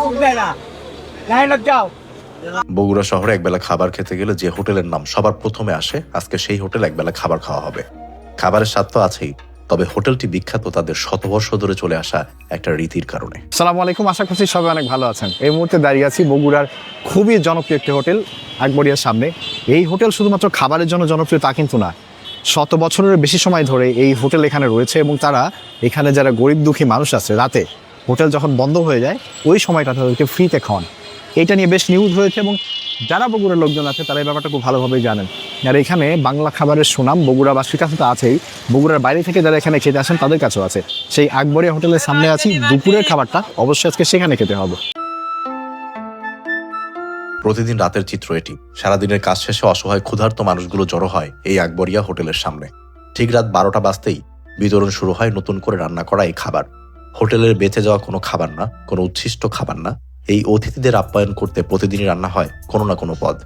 ফুক দেয় না। বগুড়া শহরে একবেলা খাবার খেতে গেলে যে হোটেলের নাম সবার প্রথমে আসে আজকে সেই হোটেল একবেলা খাবার খাওয়া হবে। খাবারের স্বাদ তো আছেই তবে হোটেলটি বিখ্যাত তাদের শতবর্ষ ধরে চলে আসা একটা রীতির কারণে। সালামু আলাইকুম আশা করছি সবাই অনেক ভালো আছেন। এই মুহূর্তে দাঁড়িয়ে আছি বগুড়ার খুবই জনপ্রিয় একটি হোটেল আকবরিয়ার সামনে। এই হোটেল শুধুমাত্র খাবারের জন্য জনপ্রিয় তা কিন্তু না শত বছরের বেশি সময় ধরে এই হোটেল এখানে রয়েছে এবং তারা এখানে যারা গরিব দুঃখী মানুষ আছে রাতে হোটেল যখন বন্ধ হয়ে যায়, ওই সময়টা তাদেরকে ফ্রিতে খাওয়ান। এটা নিয়ে বেশ নিউজ হয়েছে এবং যারা বগুড়ার লোকজন আছে, তারা এই ব্যাপারটা খুব ভালোভাবেই জানেন। আর এখানে বাংলা খাবারের সুনাম বগুড়াবাসীর কাছে তো আছেই। বগুড়ার বাইরে থেকে যারা এখানে খেতে আসেন, তাদের কাছেও আছে। সেই আকবরিয়া হোটেলের সামনে আছি, দুপুরের খাবারটা অবশ্যই আজকে সেখানে খেতে হবে। প্রতিদিন রাতের চিত্র এটি। সারাদিনের কাজ শেষে অসহায় ক্ষুধার্ত মানুষগুলো জড়ো হয় এই আকবরিয়া হোটেলের সামনে। ঠিক রাত বারোটা বাজতেই বিতরণ শুরু হয় নতুন করে রান্না করা এই খাবার। হোটেলের বেঁচে যাওয়া কোনো খাবার না, কোনো উচ্ছিষ্ট খাবার না। এই অতিথিদের আপ্যায়ন করতে প্রতিদিনই রান্না হয় কোনো না কোনো পদ।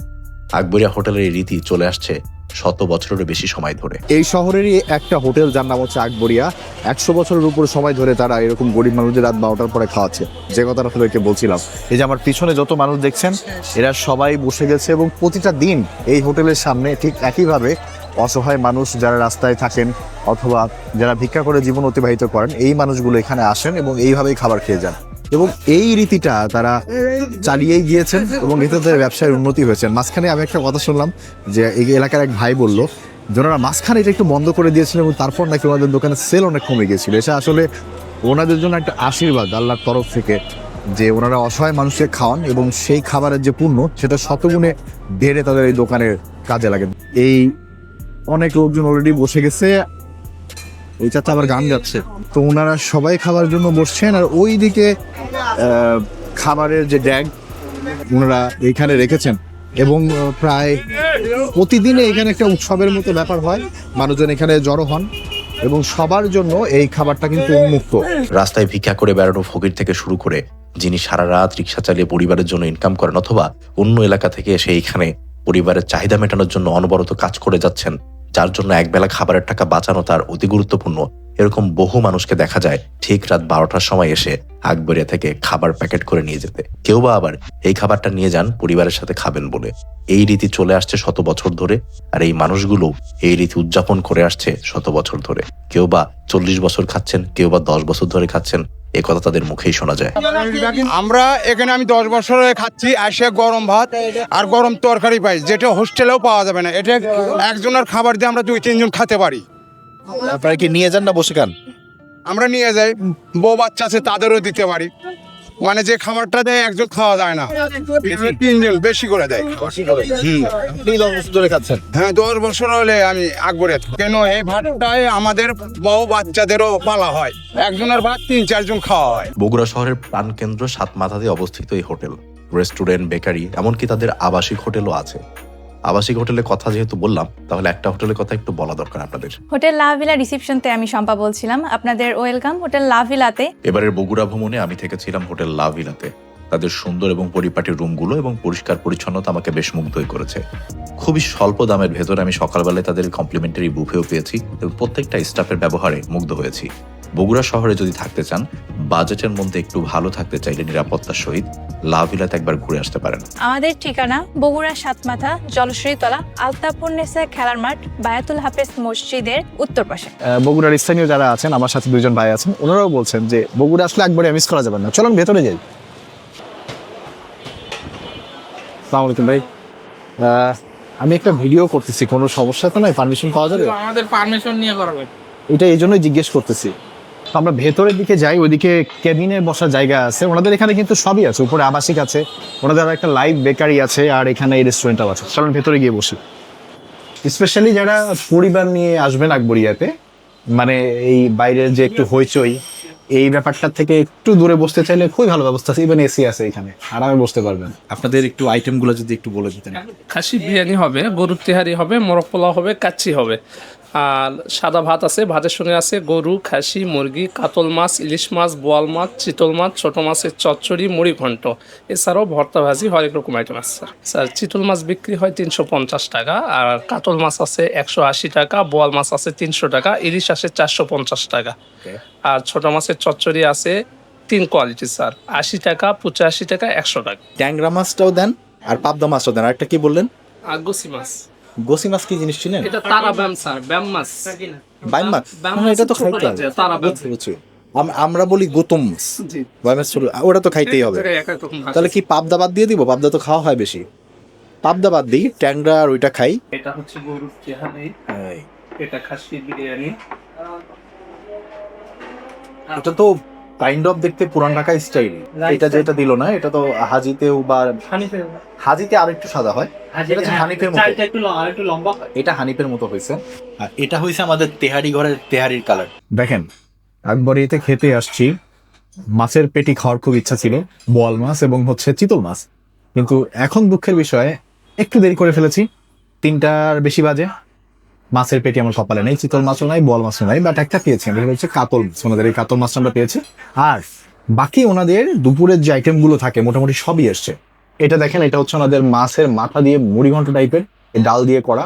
আকবরিয়া হোটেলের এই রীতি চলে আসছে শত বছরেরও বেশি সময় ধরে। এই শহরেরই একটা হোটেল যার নাম হচ্ছে আকবরিয়া। একশো বছরের উপর সময় ধরে তারা এরকম গরিব মানুষদের রাত বারোটার পরে খাওয়াচ্ছে। যে কথাটা আপনাদেরকে বলছিলাম, এই যে আমার পিছনে যত মানুষ দেখছেন, এরা সবাই বসে গেছে এবং প্রতিটা দিন এই হোটেলের সামনে ঠিক একইভাবে অসহায় মানুষ যারা রাস্তায় থাকেন অথবা যারা ভিক্ষা করে জীবন অতিবাহিত করেন, এই মানুষগুলো এখানে আসেন এবং এইভাবেই খাবার খেয়ে যান। এবং এই রীতিটা তারা চালিয়েই গিয়েছেন এবং এতে তাদের ব্যবসায়ের উন্নতি হয়েছে মাঝখানে আমি একটা কথা শুনলাম যে এই এলাকার এক ভাই বলল যে ওনারা মাঝখানে এটা একটু বন্ধ করে দিয়েছিলেন এবং তারপর নাকি ওনাদের দোকানে সেল অনেক কমে গিয়েছিল। এটা আসলে ওনাদের জন্য একটা আশীর্বাদ আল্লাহর তরফ থেকে যে ওনারা অসহায় মানুষকে খাওয়ান এবং সেই খাবারের যে পূর্ণ, সেটা শতগুণে বেড়ে তাদের এই দোকানের কাজে লাগে। এই অনেক লোকজন অলরেডি বসে গেছে। ওই চাচা আবার গান যাচ্ছে তো ওনারা সবাই খাবার জন্য বসছেন আর ওই দিকে খাবারের যে ড্যাগ ওনারা এইখানে রেখেছেন। এবং প্রায় প্রতিদিনে এখানে একটা উৎসবের মতো ব্যাপার হয়। মানুষজন এখানে জড়ো হন এবং সবার জন্য এই খাবারটা কিন্তু উন্মুক্ত। রাস্তায় ভিক্ষা করে বেড়ানো ফকির থেকে শুরু করে যিনি সারা রাত রিক্সা চালিয়ে পরিবারের জন্য ইনকাম করেন অথবা অন্য এলাকা থেকে এসে এইখানে পরিবারের চাহিদা মেটানোর জন্য অনবরত কাজ করে যাচ্ছেন, যার জন্য একবেলা খাবারের টাকা বাঁচানো তার অতি গুরুত্বপূর্ণ। এরকম বহু মানুষকে দেখা যায় ঠিক রাত বারোটার সময় এসে আকবরিয়া থেকে খাবার প্যাকেট করে নিয়ে যেতে। কেউ বা আবার এই খাবারটা নিয়ে যান, পরিবারের সাথে খাবেন বলে। এই রীতি চলে আসছে শত বছর ধরে, আর এই মানুষগুলো এই রীতি উদযাপন করে আসছে শত বছর ধরে। কেউ বা চল্লিশ বছর খাচ্ছেন, কেউ বা দশ বছর ধরে খাচ্ছেন এ কথা তাদের মুখেই শোনা যায়। আমরা এখানে আমি দশ বছর হয়ে খাচ্ছি আসে গরম ভাত আর গরম তরকারি পাই যেটা হোস্টেলেও পাওয়া যাবে না। এটা একজনের খাবার দিয়ে আমরা দুই তিনজন খেতে পারি। আপনারা কি নিয়ে যান না বসে খান? আমরা নিয়ে যাই বউ বাচ্চা আছে তাদেরও দিতে পারি। মানে যে খাবারটা দেয় একজন খাওয়া যায় না। তিনজন বেশি করে দেয়। খাচ্ছেন? হ্যাঁ দশ বছর হলে আমি আকবরে কেন এই ভাতটাই আমাদের বউ বাচ্চাদেরও পালা হয়। একজনের ভাত তিন চারজন খাওয়া হয়। বগুড়া শহরের প্রাণকেন্দ্র সাত মাথাতে অবস্থিত এই হোটেল। রেস্টুরেন্ট বেকারি এমনকি তাদের আবাসিক হোটেলও আছে। আবাসিক হোটেলের কথা যেহেতু বললাম তাহলে একটা হোটেলের কথা একটু বলা দরকার আপনাদের। হোটেল লাভিলা রিসেপশনতে আমি শম্পা বলছিলাম। আপনাদের ওয়েলকাম। হোটেল লাভিলাতে এবারের বগুড়া ভ্রমণে আমি থেকেছিলাম হোটেল লাভ ভিলাতে। তাদের সুন্দর এবং পরিপাটি রুমগুলো এবং পরিষ্কার পরিচ্ছন্নতা আমাকে বেশ মুগ্ধই করেছে। খুবই স্বল্প দামের ভেতরে আমি সকালবেলায় তাদের কমপ্লিমেন্টারি বুফেও পেয়েছি এবং প্রত্যেকটা স্টাফের ব্যবহারে মুগ্ধ হয়েছি। বগুড়া শহরে যদি থাকতে চান বাজেটের মধ্যে একটু ভালো থাকতে চাইলে নিরাপত্তার সহিত লাভ ভিলাতে একবার ঘুরে আসতে পারেন। আমাদের ঠিকানা বগুড়া সাতমাথা জলশ্রীতলা আলতাপুর নেসা খেলার মাঠ বায়াতুল হাফেজ মসজিদের উত্তর পাশে। আহ, বগুড়ার স্থানীয় যারা আছেন আমার সাথে দুজন ভাই আছেন ওনারাও বলছেন যে বগুড়া আসলে একবারে মিস করা যাবে না। চলুন ভেতরে যাই। সালাম আলাইকুম ভাই। আমি একটা ভিডিও করতেছি কোনো সমস্যা তো নাই? পারমিশন পাওয়া যাবে? আমাদের পারমিশন নিয়ে করাবে এটা এই জন্যই জিজ্ঞেস করতেছি। আমরা ভেতরের দিকে যাই ওইদিকে কেবিনে বসার জায়গা আছে। ওনাদের এখানে কিন্তু সবই আছে উপরে আবাসিক আছে। ওনাদের একটা লাইভ বেকারি আছে আর এখানে এই রেস্টুরেন্টটাও আছে। চলুন ভেতরে গিয়ে বসি। স্পেশালি যারা পরিবার নিয়ে আসবেন আকবরিয়াতে মানে এই বাইরের যে একটু হইচই এই ব্যাপারটা থেকে একটু দূরে বসতে চাইলে খুবই ভালো ব্যবস্থা আছে। ইভেন এসি আছে এখানে। আরামে বসতে পারবেন। আপনাদের একটু আইটেমগুলো যদি একটু বলে দিতেন। খাসি বিরিয়ানি হবে, গরুর তেহারি হবে, মোরগ পোলাও হবে, কাচ্চি হবে। আর সাদা ভাত আছে ভাতের সঙ্গে আছে গরু খাসি মুরগি কাতল মাছ ইলিশ মাছ বোয়াল মাছ চিতল মাছ ছোট মাছের চচ্চড়ি মুড়ি ঘন্ট। এছাড়াও ভর্তা ভাজি হরেক রকম আইটেম আছে স্যার স্যার চিতল মাছ বিক্রি হয় তিনশো পঞ্চাশ টাকা আর কাতল মাছ আছে একশো আশি টাকা বোয়াল মাছ আছে তিনশো টাকা ইলিশ আছে চারশো পঞ্চাশ টাকা। আর ছোট মাছের চচ্চড়ি আছে তিন কোয়ালিটি স্যার আশি টাকা পঁচাশি টাকা একশো টাকা। ট্যাংরা মাছটাও দেন আর পাবদা মাছটাও দেন। আরেকটা কি বললেন? আর গোসি মাছ। গোসি মাছ কি জিনিস চিনেন? এটা তারা ব্যাম স্যার ব্যাম মাছ বাইম মাছ ব্যাম এটা তো খাইতে হবে। তারা ব্যাম। বুঝছি। আমরা বলি গৌতম মাছ মাছ ওটা তো খাইতেই হবে। তাহলে কি পাবদা বাদ দিয়ে দিব? পাবদা তো খাওয়া হয় বেশি। পাবদা বাদ দিই ট্যাংরা আর ওইটা খাই। এটা হচ্ছে গরুর চেহারি এটা খাসি বিরিয়ানি। এটা তো কাইন্ড অফ দেখতে পুরান ঢাকা স্টাইল এটা যেটা দিল না এটা তো হাজিতেও বা হাজিতে আর একটু সাদা হয়। এটা হানিফের মতো। এটা হানিফের মতো হয়েছে। আর এটা হয়েছে আমাদের তেহারি ঘরের তেহারির কালার। দেখেন আকবরিতে খেতে আসছি। মাছের পেটি খাওয়ার খুব ইচ্ছা ছিল। বোয়াল মাছ এবং হচ্ছে চিতল মাছ। কিন্তু এখন দুঃখের বিষয়ে একটু দেরি করে ফেলেছি। তিনটার বেশি বাজে। মাছের পেটি আমার কপালে নেই, চিতল মাছও নাই, বল মাছও নাই বাট একটা পেয়েছি আমরা হচ্ছে কাতল মাছ, ওনাদের এই কাতল মাছটা আমরা পেয়েছি। আর বাকি ওনাদের দুপুরের যে আইটেমগুলো থাকে, মোটামুটি সবই এসছে। এটা দেখেন, এটা হচ্ছে ওনাদের মাছের মাথা দিয়ে মুড়ি ঘন্ট টাইপের ডাল দিয়ে করা।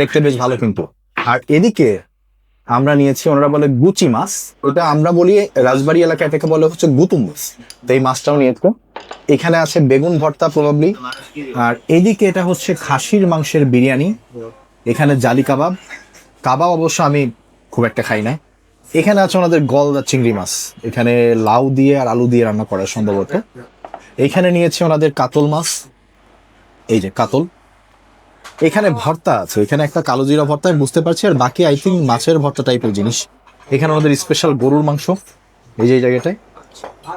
দেখতে বেশ ভালো কিন্তু। আর এদিকে আমরা নিয়েছি, ওনারা বলে গুচি মাছ, ওটা আমরা বলি রাজবাড়ি এলাকায় থেকে বলে হচ্ছে গুতুম মাছ। তো এই মাছটাও নিয়েছে। এখানে আছে বেগুন ভর্তা প্রবাবলি আর এদিকে এটা হচ্ছে খাসির মাংসের বিরিয়ানি। এখানে জালি কাবাব। কাবাব অবশ্য আমি খুব একটা খাই না। এখানে আছে ওনাদের গলদা চিংড়ি মাছ। এখানে লাউ দিয়ে আর আলু দিয়ে রান্না করা সম্ভবত। এখানে নিয়েছে ওনাদের কাতল মাছ। এই যে কাতল। এখানে ভর্তা আছে। এখানে একটা কালো জিরা ভর্তা, আমি বুঝতে পারছি। আর বাকি আই থিঙ্ক মাছের ভর্তা টাইপের জিনিস। এখানে ওনাদের স্পেশাল গরুর মাংস। এই যে এই জায়গাটায়।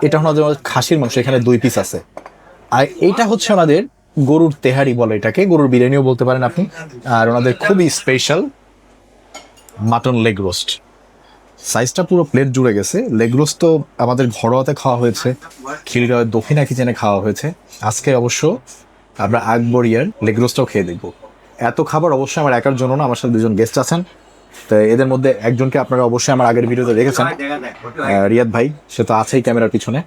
এটা ওনাদের খাসির মাংস। এখানে দুই পিস আছে। আর এইটা হচ্ছে ওনাদের গরুর তেহারি বলে এটাকে, গরুর বিরিয়ানিও বলতে পারেন আপনি। আর ওনাদের খুবই স্পেশাল মাটন লেগ রোস্ট সাইজটা পুরো প্লেট জুড়ে গেছে। লেগ রোস্ট তো আমাদের ঘরোয়াতে খাওয়া হয়েছে। খিলগাঁওয়ের দক্ষিণা কিচেনে খাওয়া হয়েছে। আজকে অবশ্য আমরা আকবরিয়ার লেগ রোস্টটাও খেয়ে দেখব। এত খাবার অবশ্যই আমার একার জন্য না, আমার সাথে দুজন গেস্ট আছেন। তো এদের মধ্যে একজনকে আপনারা অবশ্যই আমার আগের ভিডিওতে দেখেছেন রিয়াদ ভাই সে তো আছেই ক্যামেরার পিছনে।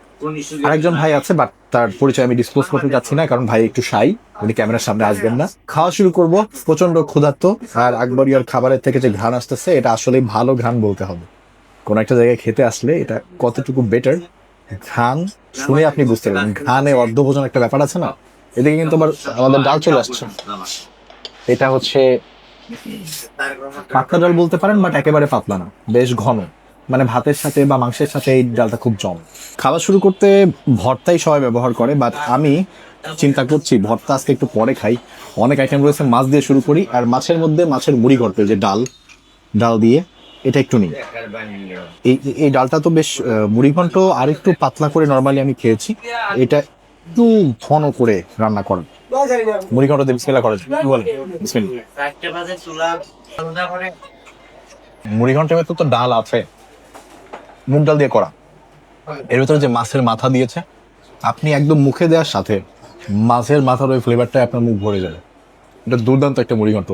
আরেকজন ভাই আছে বাট তার পরিচয় আমি ডিসক্লোজ করতে যাচ্ছি না কারণ ভাই একটু শাই উনি ক্যামেরার সামনে আসবেন না। খাওয়া শুরু করব প্রচণ্ড ক্ষুধার্ত আর আকবরিয়ার খাবারের থেকে যে ঘ্রাণ আসতেছে এটা আসলে ভালো ঘ্রাণ বলতে হবে। কোন একটা জায়গায় খেতে আসলে এটা কতটুকু বেটার ঘ্রাণ শুনে আপনি বুঝতে পারবেন। ঘ্রাণে অর্ধভোজন একটা ব্যাপার আছে না? এদিকে কিন্তু আবার আমাদের ডাল চলে আসছে। এটা হচ্ছে পাতলা ডাল বলতে পারেন বাট একেবারে পাতলা না। বেশ ঘন। মানে ভাতের সাথে বা মাংসের সাথে এই ডালটা খুব জম। খাওয়া শুরু করতে ভর্তাই সবাই ব্যবহার করে বাট আমি চিন্তা করছি ভর্তা আজকে একটু পরে খাই। অনেক আইটেম রয়েছে মাছ দিয়ে শুরু করি আর মাছের মধ্যে মাছের মুড়ি গল্পের যে ডাল ডাল দিয়ে এটা একটু নিই। এই এই ডালটা তো বেশ আহ, মুড়ি ঘন্ট আর একটু পাতলা করে নর্মালি আমি খেয়েছি। এটা একটু ঘন করে রান্না করেন মুড়ি ঘন্ট দিয়ে বিসমিল্লাহ করেন কি বলেন বিসমিল্লাহ। মুড়ি ঘন্টের ভেতর তো ডাল আছে। মুগ ডাল দিয়ে করা। এর ভিতরে যে মাছের মাথা দিয়েছে আপনি একদম মুখে দেওয়ার সাথে মাছের মাথার ওই ফ্লেভারটা আপনার মুখ ভরে যাবে। এটা দুর্দান্ত একটা মুড়িঘণ্ট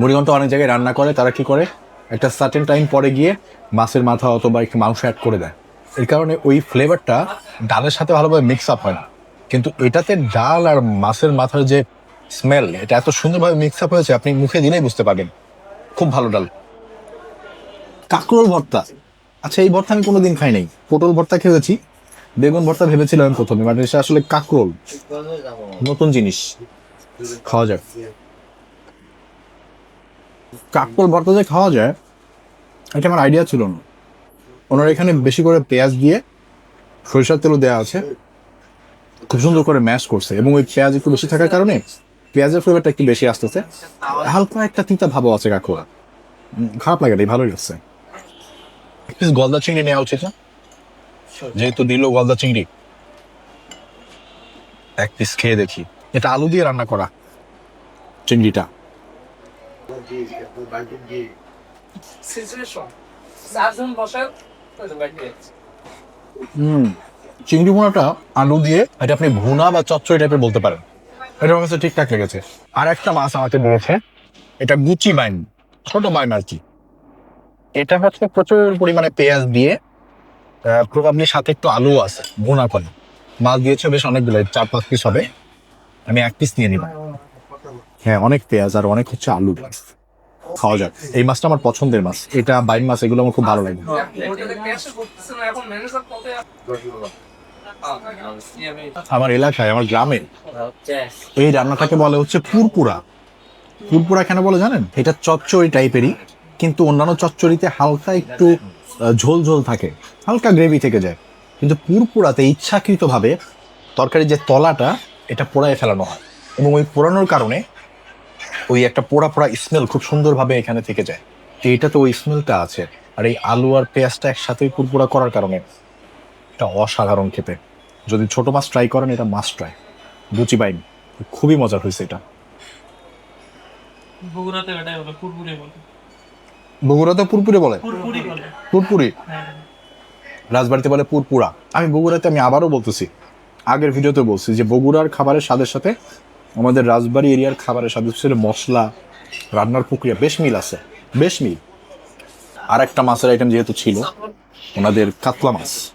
মুড়িঘণ্ট অনেক জায়গায় রান্না করে তারা কি করে? একটা সার্টেন টাইম পরে গিয়ে মাছের মাথা অথবা একটু মাংস অ্যাড করে দেয়। এর কারণে ওই ফ্লেভারটা ডালের সাথে ভালোভাবে মিক্স আপ হয় না। কিন্তু এটাতে ডাল আর মাছের মাথার যে স্মেল এটা এত সুন্দরভাবে মিক্স আপ হয়েছে, আপনি মুখে দিলেই বুঝতে পারবেন। খুব ভালো ডাল। কাঁকরোল ভর্তা। আচ্ছা এই ভর্তা আমি কোনোদিন খাই নাই। পটল ভর্তা খেয়েছি, বেগুন ভর্তা ভেবেছিলাম প্রথমে বাট এটা আসলে কাঁকরোল। নতুন জিনিস। খাওয়া যায় কাঁকরোল ভর্তা যে খাওয়া যায়, এটা আমার আইডিয়া ছিল না। ওনার এখানে বেশি করে পেঁয়াজ দিয়ে সরিষার তেলও দেওয়া আছে। খুব সুন্দর করে ম্যাশ করছে এবং ওই পেঁয়াজ একটু বেশি থাকার কারণে পেঁয়াজের ফ্লেভারটা একটু বেশি আসতেছে। হালকা একটা তিতা ভাবও আছে কাকুয়া। খারাপ লাগে না ভালোই লাগছে। পিস গলদা চিংড়ি নেওয়া উচিত না যেহেতু দিল গলদা চিংড়ি। এক পিস খেয়ে দেখি। এটা আলু দিয়ে রান্না করা চিংড়িটা। হুম। চিংড়ি ভুনাটা আলু দিয়ে এটা আপনি ভুনা বা চচ্চড়ি টাইপের বলতে পারেন। এটা আমার কাছে ঠিকঠাক লেগেছে। আর একটা মাছ আমাকে দিয়েছে এটা গুচি বাইন ছোট বাইন আর কি। এটা হচ্ছে প্রচুর পরিমাণে পেঁয়াজ দিয়ে প্রবাবলি সাথে একটু আলু আছে ভুনা করে। মাছ দিয়েছে বেশ অনেকগুলো চার পাঁচ পিস হবে। আমি এক পিস নিয়ে নিব। হ্যাঁ অনেক পেঁয়াজ আর অনেক হচ্ছে আলু খাওয়া যাক। এই মাছটা আমার পছন্দের মাছ। এটা বাইম মাছ এগুলো আমার খুব ভালো লাগে। আমার এলাকায়, আমার গ্রামে এই রান্নাটাকে বলে হচ্ছে পুরপুরা। পুরপুরা কেন বলে জানেন? এটা চচ্চড়ি টাইপেরই, কিন্তু অন্যান্য চচ্চড়িতে হালকা একটু ঝোল ঝোল থাকে, হালকা গ্রেভি থেকে যায়। কিন্তু পুরপুরাতে ইচ্ছাকৃতভাবে তরকারির যে তলাটা, এটা পোড়ায় ফেলানো হয়। এবং ওই পোড়ানোর কারণে ওই একটা পোড়া পোড়া স্মেল খুব সুন্দরভাবে এখানে থেকে যায়। তো এটা তো ওই স্মেলটা আছে। আর এই আলু আর পেঁয়াজটা একসাথে পুরপুরা করার কারণে, এটা অসাধারণ খেতে। যদি ছোট মাছ ট্রাই করেন এটা মাছ ট্রাই রুচি বাইন। খুবই মজার হয়েছে এটা। বগুড়াতে এটাই বলে পুরপুরি বলে। বগুড়াতে পুরপুরে বলে? পুরপুরি বলে। পুরপুরি? হ্যাঁ। রাজবাড়িতে বলে পুরপুরা। আমি বগুড়াতে আমি আবারও বলতেছি আগের ভিডিওতে বলছি যে বগুড়ার খাবারের স্বাদের সাথে আমাদের রাজবাড়ি এরিয়ার খাবারের সাথে মশলা রান্নার প্রক্রিয়া বেশ মিল আছে। বেশ মিল। আর একটা মাছের আইটেম যেহেতু ছিল ওনাদের কাতলা মাছ।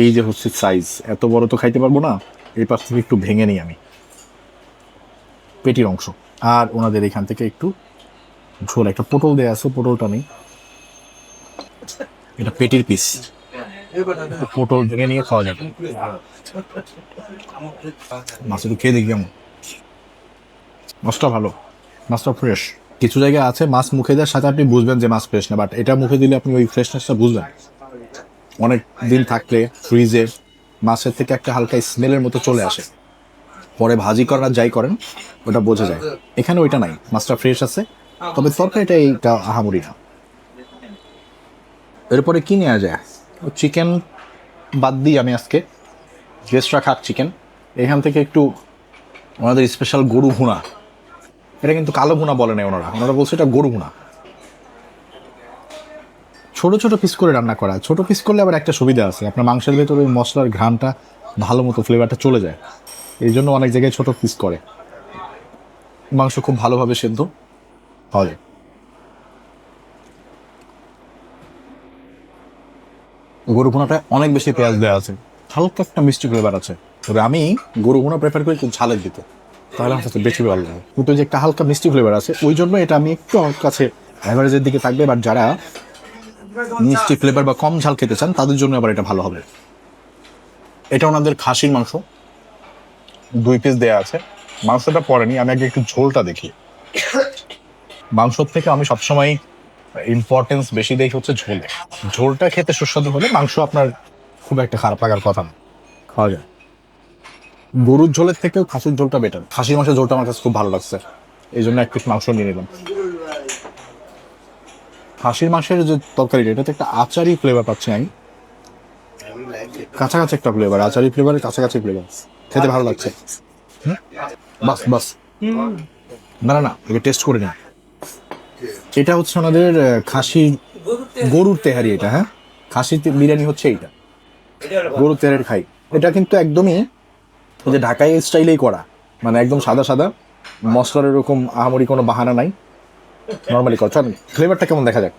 এই যে হচ্ছে সাইজ এত বড় তো খাইতে পারব না। এই পাশ থেকে একটু ভেঙে নিই আমি। পেটির অংশ। আর ওনাদের এখান থেকে একটু ঝোল, একটা পটল দেয়া আছে, পটলটা নেই। এটা পেটির পিস পটল ভেঙে নিয়ে খাওয়া যাবে। মাছ একটু খেয়ে দেখি কেমন। মাছটা ভালো। মাছটা ফ্রেশ কিছু জায়গায় আছে মাছ মুখে দেওয়ার সাথে আপনি বুঝবেন যে মাছ ফ্রেশ না বাট এটা মুখে দিলে আপনি ওই ফ্রেশনেসটা বুঝবেন। অনেক দিন থাকলে ফ্রিজে মাছের থেকে একটা হালকা স্মেলের মতো চলে আসে। পরে ভাজি আর যাই করেন, ওটা বোঝা যায়। এখানে ওইটা নাই, মাছটা ফ্রেশ আছে, তবে তরকারিটা এইটা আহামরি না। এরপরে কি নেওয়া যায়? চিকেন বাদ দিই আমি আজকে। গেস্টরা খাক চিকেন এখান থেকে একটু ওনাদের স্পেশাল গরু ভুনা। এটা কিন্তু কালো ভুনা বলে না ওনারা। ওনারা বলছে এটা গরু ভুনা। ছোট ছোট পিস করে রান্না করা। ছোট পিস করলে আবার একটা সুবিধা আছে। আপনার মাংসের ভেতরে ওই মশলার ঘ্রামটা ভালো মতো ফ্লেভারটা চলে যায়। এই জন্য অনেক জায়গায় ছোট পিস করে। মাংস খুব ভালোভাবে সেদ্ধ যায়। গরু ভুনাটা অনেক বেশি পেঁয়াজ দেওয়া আছে। হালকা একটা মিষ্টি ফ্লেভার আছে। তবে আমি গরু ভুনা প্রেফার করি একটু ঝালের দিতে তাহলে আমার কাছে বেশি ভালো লাগে। কিন্তু যে একটা হালকা মিষ্টি ফ্লেভার আছে, ওই জন্য এটা আমি একটু আমার কাছে অ্যাভারেজের দিকে থাকবে। বাট যারা মিষ্টি ফ্লেভার বা কম ঝাল খেতে চান, তাদের জন্য আবার এটা ভালো হবে। এটা ওনাদের খাসির মাংস। দুই পিস দেয়া আছে। মাংসটা পড়েনি আমি আগে একটু ঝোলটা দেখি। মাংসর থেকে আমি সবসময় ইম্পর্টেন্স বেশি দেখি হচ্ছে ঝোলে। ঝোলটা খেতে সুস্বাদু হলে মাংস আপনার খুব একটা খারাপ লাগার কথা না। খাওয়া যায়। গরুর ঝোলের থেকেও খাসির ঝোলটা বেটার খাসির মাংসের ঝোলটা আমার কাছে খুব ভালো লাগছে। এই জন্য এক পিস মাংস নিয়ে নিলাম। খাসির মাংসের যে তরকারি এটাতে একটা আচারি ফ্লেভার পাচ্ছি আমি। কাছাকাছি একটা ফ্লেভার আচারি ফ্লেভারের কাছাকাছি ফ্লেভার খেতে ভালো লাগছে। বাস বাস। না না না এবার টেস্ট করে নিন এটা হচ্ছে আমাদের খাসি গরুর তেহারি এটা হ্যাঁ? খাসি বিরিয়ানি হচ্ছে এইটা। গরুর তেহারি খাই। এটা কিন্তু একদমই যে ঢাকাই স্টাইলেই করা। মানে একদম সাদা সাদা। মশলার এরকম আহামরি কোনো বাহানা নাই। নর্মালি করা। চল ফ্লেভারটা কেমন দেখা যাক?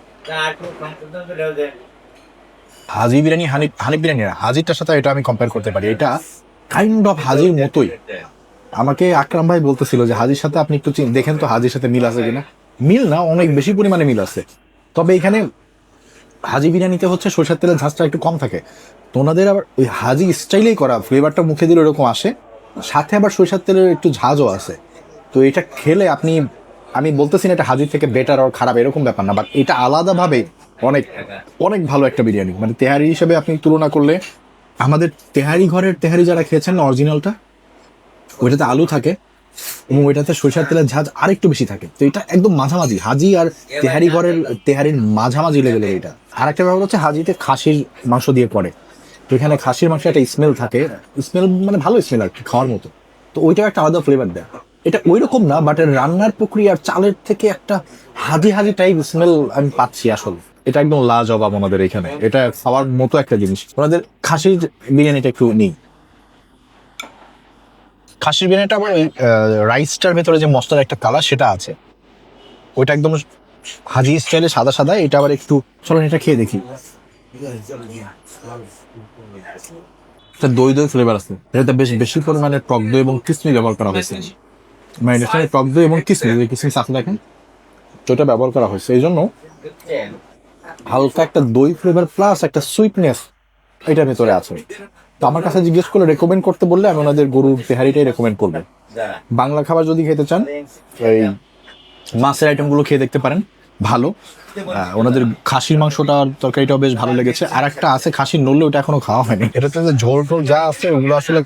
হাজি বিরিয়ানি হানি হানি বিরিয়ানি না হাজিরটার সাথে এটা আমি কম্পেয়ার করতে পারি। এটা কাইন্ড অফ হাজির মতোই। আমাকে আকরাম ভাই বলতেছিল যে হাজির সাথে আপনি একটু দেখেন তো হাজির সাথে মিল আছে কিনা। মিল না অনেক বেশি পরিমাণে মিল আছে। তবে এখানে হাজি বিরিয়ানিতে হচ্ছে সরষের তেলের ঝাঁজটা একটু কম থাকে। তো ওনাদের আবার ওই হাজি স্টাইলেই করা ফ্লেভারটা মুখে দিলে এরকম আসে। সাথে আবার সরষের তেলের একটু ঝাঁজও আছে। তো এটা খেলে আপনি আমি বলতেছি না এটা হাজির থেকে বেটার আর খারাপ, এরকম ব্যাপার না বাট এটা আলাদাভাবে অনেক অনেক ভালো একটা বিরিয়ানি। মানে তেহারি হিসেবে আপনি তুলনা করলে, আমাদের তেহারি ঘরের তেহারি যারা খেয়েছেন না অরিজিনালটা ওইটাতে আলু থাকে, এবং ওইটাতে সরিষার তেলের ঝাঁজ আর একটু বেশি থাকে। তো এটা একদম মাঝামাঝি, হাজি আর তেহারি ঘরের তেহারির মাঝামাঝি লেভেলের এটা। আর একটা ব্যাপার হচ্ছে হাজিতে খাসির মাংস দিয়ে করে। তো এখানে খাসির মাংসে একটা স্মেল থাকে স্মেল মানে ভালো স্মেল আর কি, খাওয়ার মতো। তো ওইটাও একটা আলাদা ফ্লেভার দেয়। এটা ওই রকম না বাট রান্নার প্রক্রিয়ার চালের থেকে একটা হাজি হাজি টাইপ স্মেল আমি পাচ্ছি আসলে। এটা একদম লাজবাব আমাদের এখানে। এটা খাওয়ার মতো একটা জিনিস। ওনাদের খাসির বিরিয়ানিটা একটু নিই। খাসির বিরিয়ানিটা আবার ওই রাইসটার ভেতরে যে মশলার একটা কালার সেটা আছে। ওইটা একদম হাজি স্টাইলে সাদা সাদা, এটা আবার একটু, চলেন এটা খেয়ে দেখি। এটা দই দই ফ্লেভার আছে। এটাতে বেশ, বেশি পরিমাণে টক দই এবং কিসমিস ব্যবহার করা হয়েছে। ম্যারিনেশনে টক দই এবং কিসমিস এই কিসমিস আছে দেখেন যেটা ব্যবহার করা হয়েছে। এই জন্য হালকা একটা দই ফ্লেভার প্লাস একটা সুইটনেস এটার ভেতরে আছে। তো আমার কাছে জিজ্ঞেস করলে রেকমেন্ড করতে বললে আমি ওনাদের গরুর তেহারিটাই রেকমেন্ড করব। বাংলা খাবার যদি খেতে চান এই মাছের আইটেমগুলো খেয়ে দেখতে পারেন ভালো। ওনাদের খাসির মাংসটার তরকারিটাও বেশ ভালো লেগেছে। আর একটা আছে খাসির নড়লে ওটা এখনও খাওয়া হয়নি। এটাতে যে ঝোল টোল যা আছে ওগুলো আসলে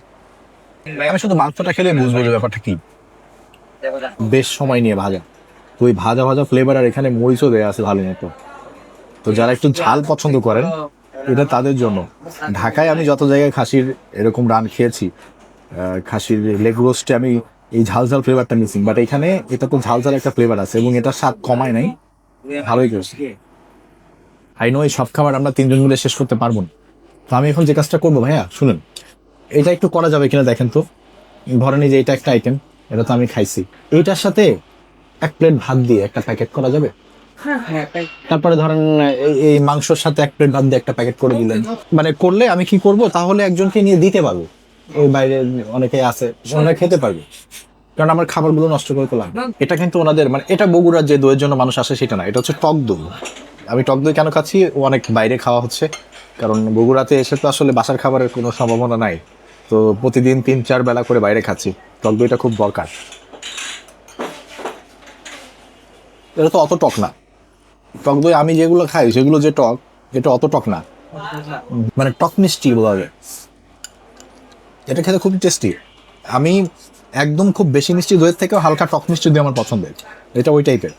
আমি শুধু মাংসটা খেলে বুঝব যে ব্যাপারটা কি। বেশ সময় নিয়ে ভাজা। তো ওই ভাজা ভাজা ফ্লেভার আর এখানে মরিচও দেওয়া আছে ভালো মতো। তো যারা একটু ঝাল পছন্দ করেন, এটা তাদের জন্য। ঢাকায় আমি যত জায়গায় খাসির এরকম রান খেয়েছি খাসির লেগ রোস্টে আমি এই ঝাল ঝাল ফ্লেভারটা মিসিং বাট এখানে এটা তো ঝাল ঝাল একটা ফ্লেভার আছে এবং এটা স্বাদ কমায় নাই। ভালোই করছে আই নো এই সব খাবার আমরা তিনজন মিলে শেষ করতে পারব না। তো আমি এখন যে কাজটা করব ভাইয়া, শুনুন। এটা একটু করা যাবে কিনা দেখেন তো। ধরেন যে এটা একটা আইটেম এটা তো আমি খাইছি। এইটার সাথে এক প্লেট ভাত দিয়ে একটা প্যাকেট করা যাবে? তারপরে ধরেন এই- মাংসের সাথে এক প্লেট ভাত দিয়ে একটা প্যাকেট করে দিলেন। মানে করলে আমি কি করব? তাহলে একজনকে নিয়ে দিতে পারব। ওই বাইরে অনেকে আছে ওনারা খেতে পারবে। কারণ আমার খাবারগুলো নষ্ট করে তো লাগবে এটা কিন্তু ওনাদের মানে এটা বগুড়ার যে দইয়ের জন্য মানুষ আসে সেটা না। এটা হচ্ছে টক দই। আমি টক দই কেন খাচ্ছি? অনেক বাইরে খাওয়া হচ্ছে। কারণ বগুড়াতে এসে তো আসলে বাসার খাবারের কোনো সম্ভাবনা নাই। তো প্রতিদিন তিন, চার বেলা করে বাইরে খাচ্ছি। টক দইটা খুব দরকার। এটা তো অত টক না। টক দই আমি যেগুলো খাই, সেগুলো যে টক, এটা অত টক না। মানে টক মিষ্টি বলা যায়। এটা খেতে খুব টেস্টি আমি একদম খুব বেশি মিষ্টি দইয়ের থেকেও হালকা টক মিষ্টি দই আমার পছন্দের। এটা ওই টাইপের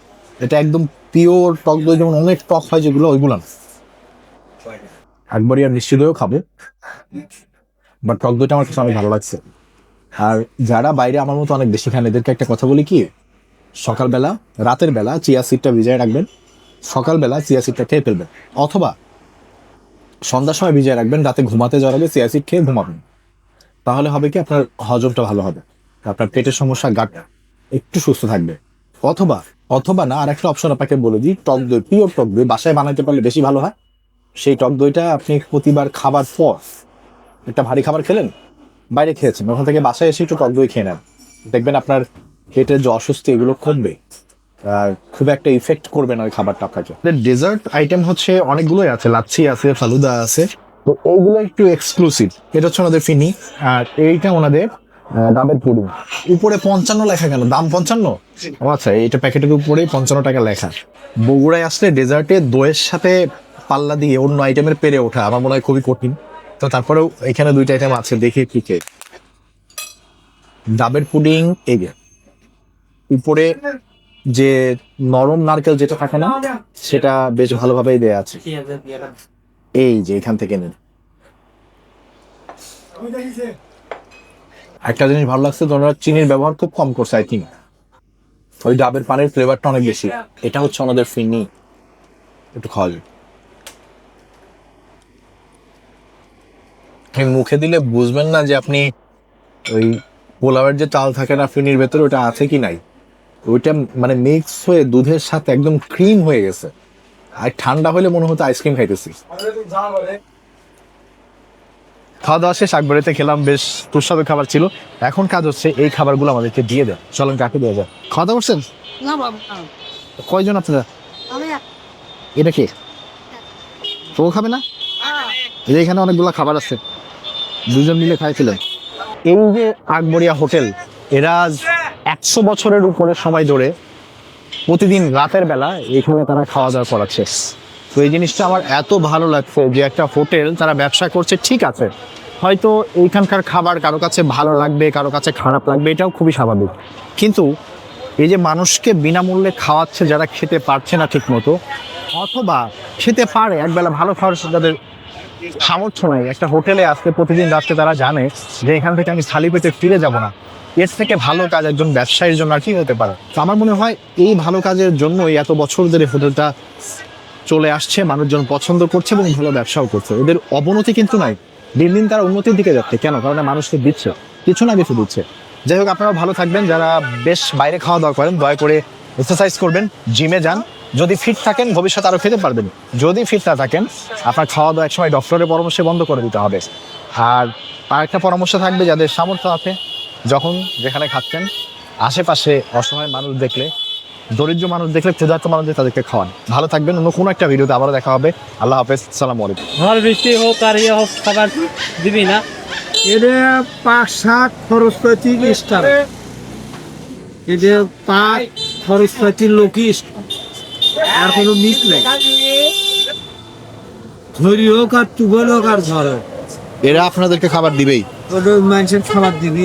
এটা একদম পিওর টক দই, যেমন অনেক টক হয় যেগুলো, ওইগুলো না। একবারই আর মিষ্টি দইও খাবে। বাট টক দইটা আমার কাছে অনেক ভালো লাগছে। আর যারা বাইরে আমার মতো অনেক বেশি খান এদেরকে একটা কথা বলি কি? সকালবেলা, রাতের বেলা চিয়া সিটটা ভিজায় রাখবেন। সকালবেলা চিয়া সিটটা খেয়ে ফেলবেন। অথবা সন্ধ্যার সময় ভিজিয়ে রাখবেন, রাতে ঘুমাতে যাওয়ার চিয়া সিট খেয়ে ঘুমাবেন। তাহলে হবে কি আপনার হজমটা ভালো হবে। আপনার পেটের সমস্যা গাট একটু সুস্থ থাকবে। অথবা অথবা না আর একটা অপশন আপনাকে বলে দিই, টক দই পিওর টক দই, বাসায় বানাইতে পারলে বেশি ভালো হয়। সেই টক দইটা আপনি প্রতিবার খাবার পর একটা ভারী খাবার খেলেন? বাইরে খেয়েছেন, ওখান থেকে বাসায় এসে একটু টক দই খেয়ে নেন। দেখবেন আপনার পেটের যে অস্বস্তি, এগুলো কমবে। আর খুব একটা ইফেক্ট করবে না ওই খাবারটা আপনাকে। ডেজার্ট আইটেম হচ্ছে অনেকগুলোই আছে, লাচ্ছি আছে, ফালুদা আছে। তো ওগুলো একটু এক্সক্লুসিভ এটা হচ্ছে ওনাদের ফিনি, আর এইটা ওনাদের দামের ডাবের উপরে পঞ্চান্ন লেখা কেন? দাম পঞ্চান্ন? আচ্ছা এইটা প্যাকেটের উপরে পঞ্চান্ন টাকা লেখা। বগুড়ায় আসলে ডেজার্টে দইয়ের সাথে পাল্লা দিয়ে অন্য আইটেমের পেরে ওঠা আমার মনে হয় খুবই কঠিন। তো তারপরেও এখানে দুইটা আইটেম আছে, দেখি কি ডাবের পুডিং যে। উপরে যে নরম নারকেল যেটা থাকে না, সেটা বেশ ভালোভাবেই দেয়া আছে। এই যে, এখান থেকে নেন। একটা জিনিস ভালো লাগছে ওনারা চিনির ব্যবহার খুব কম করছে আই থিঙ্ক ওই ডাবের পানির ফ্লেভারটা অনেক বেশি। এটা হচ্ছে ওনাদের ফিনি। একটু খাওয়া যায় আপনি মুখে দিলে বুঝবেন না যে আপনি ওই পোলাওয়ের যে চাল থাকে না ফিনির ভেতরে ওটা আছে কি নাই। ওইটা মানে মিক্স হয়ে দুধের সাথে একদম ক্রিম হয়ে গেছে। আর ঠান্ডা হলে মনে হতো আইসক্রিম খাইতেছি। খাওয়া দাওয়া শেষ আকবরেতে খেলাম বেশ সুস্বাদু খাবার ছিল। এখন কাজ হচ্ছে এই খাবারগুলো আমাদেরকে দিয়ে দেয় চলেন কাকে দিয়ে যায়? খাওয়া দাওয়া করছেন? না বাবা কয়জন আপনারা? এটা কে? তো খাবে না? এখানে অনেকগুলো খাবার আছে। দুজন মিলে খাইছিলেন। এই যে আকবরিয়া হোটেল, এরা একশো বছরের উপরে সময় ধরে প্রতিদিন রাতের বেলা এখানে তারা খাওয়া দাওয়া করাচ্ছে। তো এই জিনিসটা আমার এত ভালো লাগছে যে একটা হোটেল তারা ব্যবসা করছে, ঠিক আছে। হয়তো এইখানকার খাবার কারও কাছে ভালো লাগবে, কারও কাছে খারাপ লাগবে, এটাও খুবই স্বাভাবিক। কিন্তু এই যে মানুষকে বিনামূল্যে খাওয়াচ্ছে যারা খেতে পারছে না ঠিক মতো অথবা খেতে পারে, একবেলা ভালো খাওয়ার যাদের সামর্থ্য নাই। একটা হোটেলে আসতে প্রতিদিন রাত্রে তারা জানে যে এখান থেকে আমি খালি পেটে ফিরে যাব না। এর থেকে ভালো কাজ একজন ব্যবসায়ীর জন্য আর কি হতে পারে? তো আমার মনে হয় এই ভালো কাজের জন্যই এত বছর ধরে হোটেলটা চলে আসছে, মানুষজন পছন্দ করছে এবং ভালো ব্যবসাও করছে। এদের অবনতি কিন্তু নাই। দিন দিন তারা উন্নতির দিকে যাচ্ছে। কেন? কারণ মানুষকে দিচ্ছে। কিছু না কিছু দিচ্ছে। যাই হোক আপনারা ভালো থাকবেন। যারা বেশ বাইরে খাওয়া দাওয়া করেন, দয়া করে এক্সারসাইজ করবেন। জিমে যান। যদি ফিট থাকেন ভবিষ্যতে আরও খেতে পারবেন। যদি ফিট না থাকেন আপনার খাওয়া দাওয়া একসময় ডক্টরের পরামর্শে বন্ধ করে দিতে হবে। আর আরেকটা পরামর্শ থাকবে যাদের সামর্থ্য আছে যখন যেখানে খাচ্ছেন আশেপাশে অসহায় মানুষ দেখলে দরিদ্র মানুষ দেখলে ক্ষুধার্ত মানুষদের তাদেরকে খাওয়ান। ভালো থাকবেন অন্য কোনো একটা ভিডিওতে আবারও দেখা হবে। আল্লাহ হাফেজ সালাম আলাইকুম। ঝড় বৃষ্টি হোক আর ইয়ে হোক খাবার দিবি না। এটা পাঁচ সাত খরচ পাতি স্টার। এটা পাঁচ খরচ পাতি আর কোনো মিস নেই। ধরি হোক আর টুবল হোক আর ঝড় হোক। এরা আপনাদেরকে খাবার দিবেই। মানুষের খাবার দিবি